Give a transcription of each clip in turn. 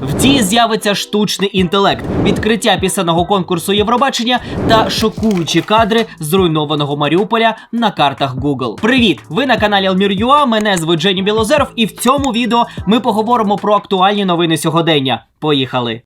В дії з'явиться штучний інтелект, відкриття пісенного конкурсу Євробачення та шокуючі кадри зруйнованого Маріуполя на картах Google. Привіт! Ви на каналі Almir.ua, Мене звуть Жені Білозеров, і в цьому відео ми поговоримо про актуальні новини сьогодення. Поїхали!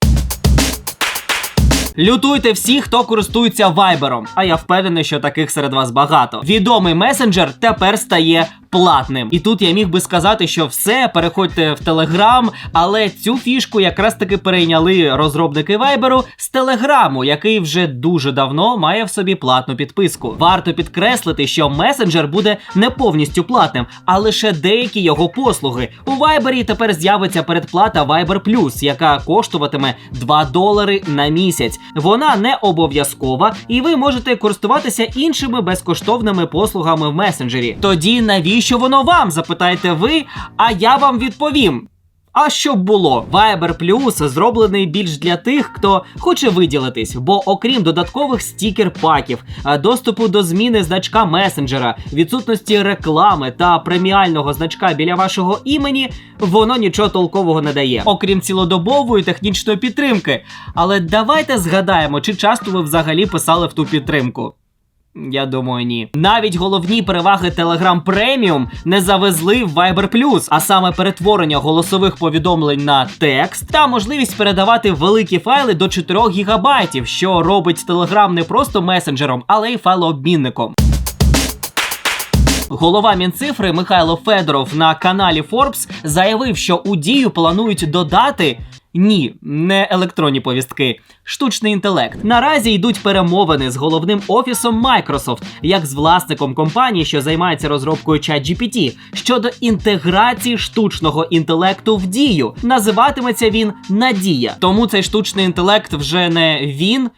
Лютуйте всі, хто користується вайбером. А я впевнений, що таких серед вас багато. Відомий месенджер тепер стає платним. І тут я міг би сказати, що все, переходьте в Телеграм, але цю фішку якраз таки перейняли розробники вайберу з Телеграму, який вже дуже давно має в собі платну підписку. Варто підкреслити, що месенджер буде не повністю платним, а лише деякі його послуги. У вайбері тепер з'явиться передплата Viber Plus, яка коштуватиме 2 долари на місяць. Вона не обов'язкова, і ви можете користуватися іншими безкоштовними послугами в месенджері. Тоді навіщо воно вам? запитаєте ви, а я вам відповім. А щоб було, Viber Plus зроблений більш для тих, хто хоче виділитись, бо окрім додаткових стікер-паків, доступу до зміни значка месенджера, відсутності реклами та преміального значка біля вашого імені, воно нічого толкового не дає, окрім цілодобової технічної підтримки. Але давайте згадаємо, чи часто ви взагалі писали в ту підтримку. Я думаю, ні. Навіть головні переваги Telegram Premium не завезли в Viber Plus, а саме перетворення голосових повідомлень на текст та можливість передавати великі файли до 4 гігабайтів, що робить Telegram не просто месенджером, але й файлообмінником. Голова Мінцифри Михайло Федоров на каналі Forbes заявив, що у дію планують додати. Ні, не електронні повістки, штучний інтелект. Наразі йдуть перемовини з головним офісом Microsoft, як з власником компанії, що займається розробкою ChatGPT, щодо інтеграції штучного інтелекту в дію. Називатиметься він Надія. Тому цей штучний інтелект вже не він.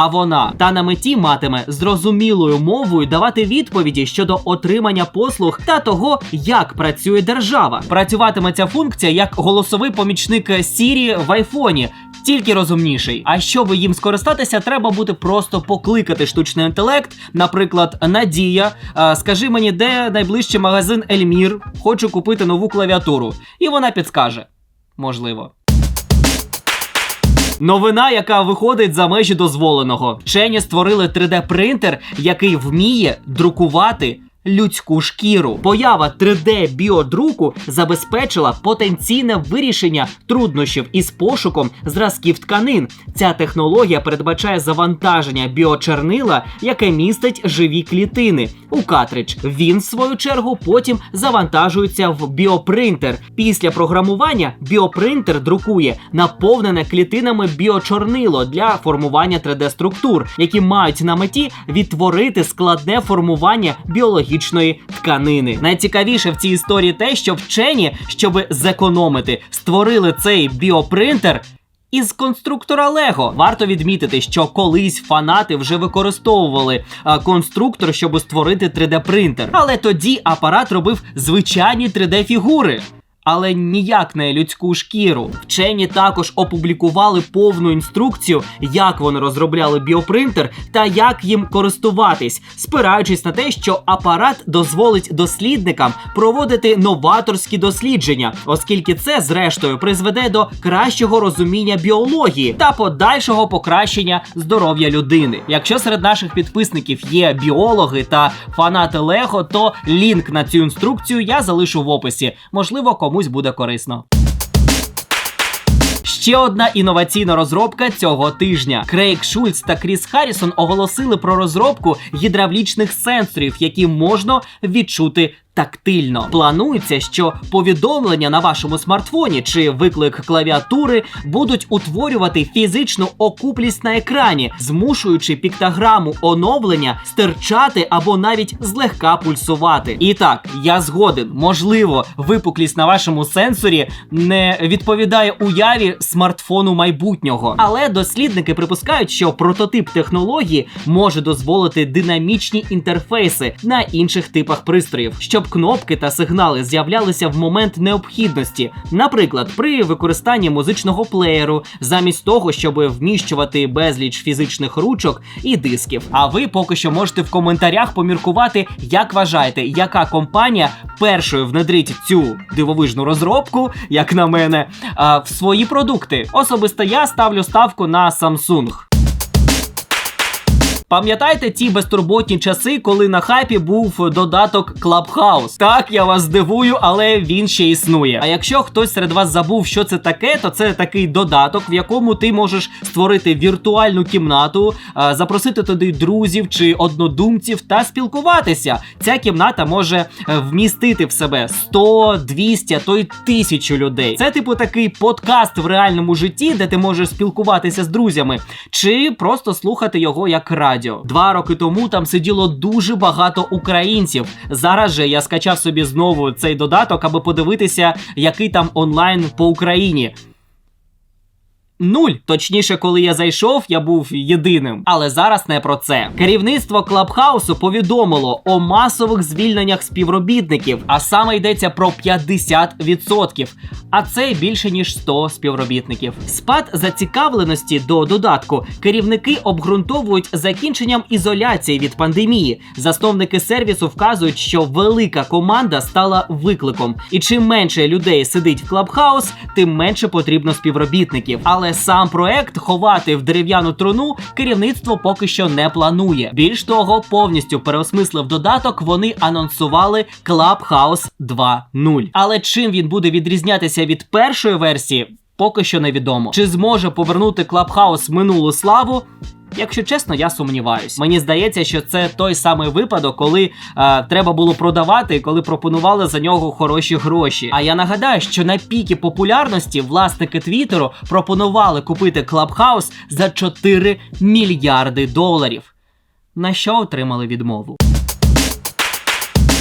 А вона та на меті матиме зрозумілою мовою давати відповіді щодо отримання послуг та того, як працює держава. Працюватиме ця функція як голосовий помічник Siri в айфоні. Тільки розумніший. А щоб їм скористатися, треба буде просто покликати штучний інтелект. Наприклад, Надія, скажи мені, де найближчий магазин Ельмір, хочу купити нову клавіатуру. І вона підскаже. Можливо. Новина, яка виходить за межі дозволеного. Вчені створили 3D-принтер, який вміє друкувати. Людську шкіру. Поява 3D біодруку забезпечила потенційне вирішення труднощів із пошуком зразків тканин. Ця технологія передбачає завантаження біочернила, яке містить живі клітини у картридж. Він, в свою чергу, потім завантажується в біопринтер. Після програмування біопринтер друкує наповнене клітинами біочорнило для формування 3D-структур, які мають на меті відтворити складне формування біологічної тканини. Найцікавіше в цій історії те, що вчені, щоб зекономити, створили цей біопринтер. Із конструктора Лего варто відмітити, що колись фанати вже використовували а, конструктор, щоб створити 3D-принтер. Але тоді апарат робив звичайні 3D-фігури. Але ніяк не людську шкіру. Вчені також опублікували повну інструкцію, як вони розробляли біопринтер та як їм користуватись, спираючись на те, що апарат дозволить дослідникам проводити новаторські дослідження, оскільки це, зрештою, призведе до кращого розуміння біології та подальшого покращення здоров'я людини. Якщо серед наших підписників є біологи та фанати Лего, то лінк на цю інструкцію я залишу в описі. Можливо, комусь буде корисно. Ще одна інноваційна розробка цього тижня. Крейг Шульц та Кріс Харрісон оголосили про розробку гідравлічних сенсорів, які можна відчути тактильно. Планується, що повідомлення на вашому смартфоні чи виклик клавіатури будуть утворювати фізичну окуплість на екрані, змушуючи піктограму оновлення стирчати або навіть злегка пульсувати. І так, я згоден, можливо, випуклість на вашому сенсорі не відповідає уяві смартфону майбутнього. Але дослідники припускають, що прототип технології може дозволити динамічні інтерфейси на інших типах пристроїв, щоб кнопки та сигнали з'являлися в момент необхідності, наприклад, при використанні музичного плеєру, замість того, щоб вміщувати безліч фізичних ручок і дисків. А ви поки що можете в коментарях поміркувати, як вважаєте, яка компанія першою внедрить цю дивовижну розробку, як на мене, в свої продукти. Особисто я ставлю ставку на Samsung. Пам'ятаєте ті безтурботні часи, коли на хайпі був додаток Clubhouse? Так, я вас здивую, але він ще існує. А якщо хтось серед вас забув, що це таке, то це такий додаток, в якому ти можеш створити віртуальну кімнату, запросити туди друзів чи однодумців та спілкуватися. Ця кімната може е, вмістити в себе 100, 200, а то й тисячу людей. Це типу такий подкаст в реальному житті, де ти можеш спілкуватися з друзями, чи просто слухати його як радіо. Два роки тому там сиділо дуже багато українців. Зараз же я скачав собі знову цей додаток, аби подивитися, який там онлайн по Україні. Нуль. Точніше, коли я зайшов, я був єдиним. Але зараз не про це. Керівництво Клабхаусу повідомило о масових звільненнях співробітників, а саме йдеться про 50%. А це більше ніж 100 співробітників. Спад зацікавленості до додатку керівники обґрунтовують закінченням ізоляції від пандемії. Засновники сервісу вказують, що велика команда стала викликом, і чим менше людей сидить в Клабхаус, тим менше потрібно співробітників. Але сам проект ховати в дерев'яну труну керівництво поки що не планує. Більш того, повністю переосмислив додаток, вони анонсували Clubhouse 2.0. Але чим він буде відрізнятися від першої версії? Поки що невідомо. Чи зможе повернути Clubhouse минулу славу? Якщо чесно, я сумніваюсь. Мені здається, що це той самий випадок, коли е, треба було продавати, і коли пропонували за нього хороші гроші. А я нагадаю, що на пікі популярності власники Твіттеру пропонували купити Clubhouse за 4 мільярди доларів. На що отримали відмову?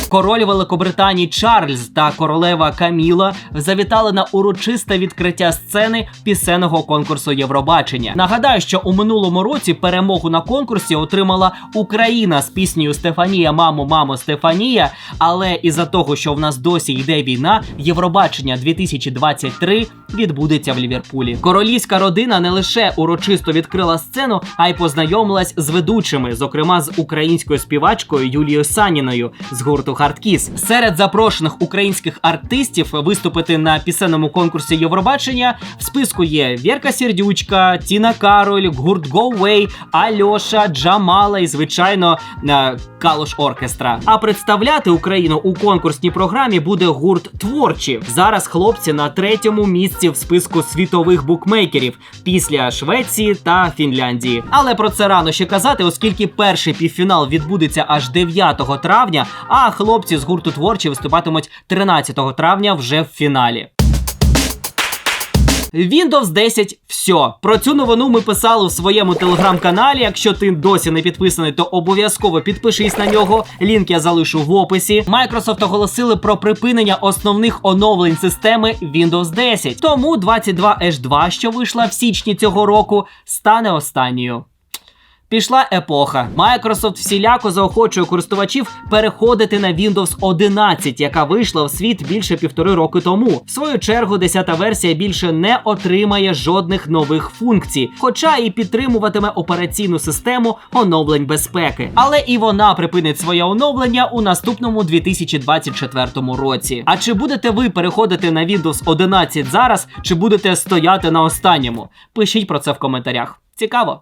Король Великобританії Чарльз та королева Каміла завітали на урочисте відкриття сцени пісенного конкурсу Євробачення. Нагадаю, що у минулому році перемогу на конкурсі отримала Україна з піснею Стефанія, мамо, мамо, Стефанія. Але із-за того, що в нас досі йде війна, Євробачення 2023 відбудеться в Ліверпулі. Королівська родина не лише урочисто відкрила сцену, а й познайомилась з ведучими, зокрема з українською співачкою Юлією Саніною з гурту Хардкіс. Серед запрошених українських артистів виступити на пісенному конкурсі Євробачення в списку є Вірка Сердючка, Тіна Кароль, гурт Way, Альоша, Джамала і, звичайно, е, Калош Оркестра. А представляти Україну у конкурсній програмі буде гурт Творчі. Зараз хлопці на третьому місці в списку світових букмекерів після Швеції та Фінляндії. Але про це рано ще казати, оскільки перший півфінал відбудеться аж 9 травня, а хлопці з гурту творчі виступатимуть 13 травня вже в фіналі. Windows 10 все. Про цю новину ми писали в своєму телеграм-каналі. Якщо ти досі не підписаний, то обов'язково підпишись на нього. Лінк я залишу в описі. Microsoft оголосили про припинення основних оновлень системи Windows 10. Тому 22H2, що вийшла в січні цього року, стане останньою. Пішла епоха. Microsoft всіляко заохочує користувачів переходити на Windows 11, яка вийшла в світ більше півтори роки тому. В свою чергу, 10-та версія більше не отримає жодних нових функцій, хоча і підтримуватиме операційну систему оновлень безпеки. Але і вона припинить своє оновлення у наступному 2024 році. А чи будете ви переходити на Windows 11 зараз, чи будете стояти на останньому? Пишіть про це в коментарях. Цікаво.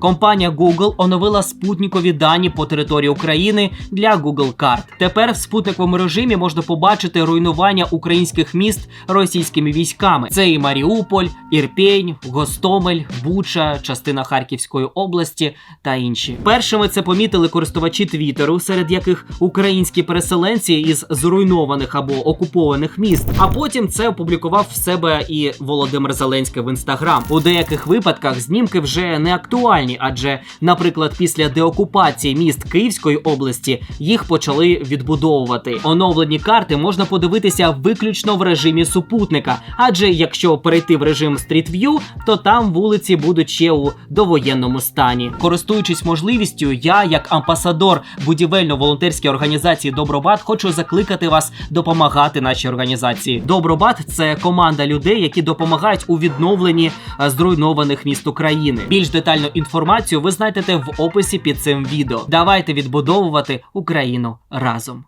Компанія Google оновила спутникові дані по території України для Google карт. Тепер в спутниковому режимі можна побачити руйнування українських міст російськими військами. Це і Маріуполь, Ірпень, Гостомель, Буча, частина Харківської області та інші. Першими це помітили користувачі Твіттеру, серед яких українські переселенці із зруйнованих або окупованих міст. А потім це опублікував в себе і Володимир Зеленський в інстаграм. У деяких випадках знімки вже не актуальні. Стані, адже, наприклад, після деокупації міст Київської області їх почали відбудовувати. Оновлені карти можна подивитися виключно в режимі супутника, адже якщо перейти в режим Street View, то там вулиці будуть ще у довоєнному стані. Користуючись можливістю, я, як амбасадор будівельно-волонтерської організації Добробат, хочу закликати вас допомагати нашій організації. Добробат це команда людей, які допомагають у відновленні е, зруйнованих міст України. Більш детальну інформацію ви знайдете в описі під цим відео. Давайте відбудовувати Україну разом.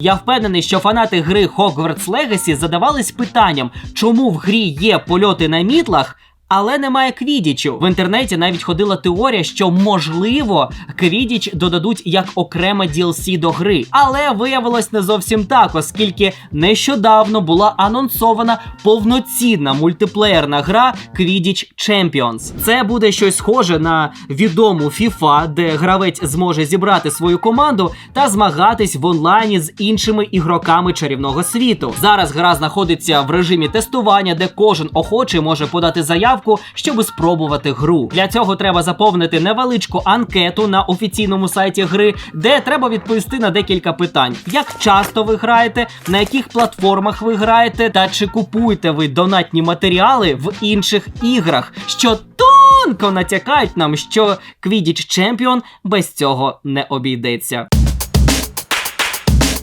Я впевнений, що фанати гри Hogwarts Legacy задавались питанням, чому в грі є польоти на мітлах. Але немає квідічу. В інтернеті навіть ходила теорія, що можливо квідіч додадуть як окреме DLC до гри. Але виявилось не зовсім так, оскільки нещодавно була анонсована повноцінна мультиплеєрна гра Quidditch Champions. Це буде щось схоже на відому FIFA, де гравець зможе зібрати свою команду та змагатись в онлайні з іншими ігроками чарівного світу. Зараз гра знаходиться в режимі тестування, де кожен охочий може подати заявку, щоб спробувати гру. Для цього треба заповнити невеличку анкету на офіційному сайті гри, де треба відповісти на декілька питань: як часто ви граєте, на яких платформах ви граєте, та чи купуєте ви донатні матеріали в інших іграх, що тонко натякають нам, що Quidditch Champion без цього не обійдеться.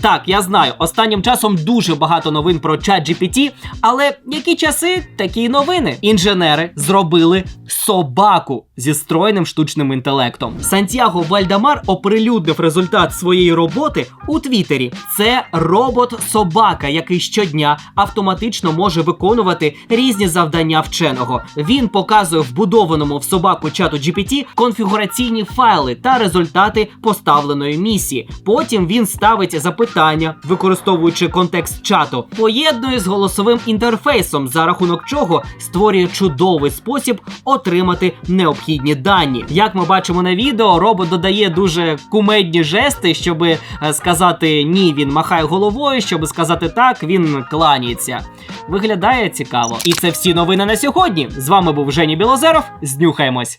Так, я знаю, останнім часом дуже багато новин про ChatGPT, але які часи, такі новини. Інженери зробили собаку зі стройним штучним інтелектом. Сантьяго Вальдамар оприлюднив результат своєї роботи у Твіттері. Це робот-собака, який щодня автоматично може виконувати різні завдання вченого. Він показує вбудованому в собаку чату GPT конфігураційні файли та результати поставленої місії. Потім він ставить запитання, використовуючи контекст чату, поєднує з голосовим інтерфейсом, за рахунок чого створює чудовий спосіб отримати необхідні дані. Як ми бачимо на відео, робот додає дуже кумедні жести, щоб сказати ні, він махає головою, щоб сказати так, він кланяється. Виглядає цікаво. І це всі новини на сьогодні. З вами був Жені Білозеров. Знюхаємось.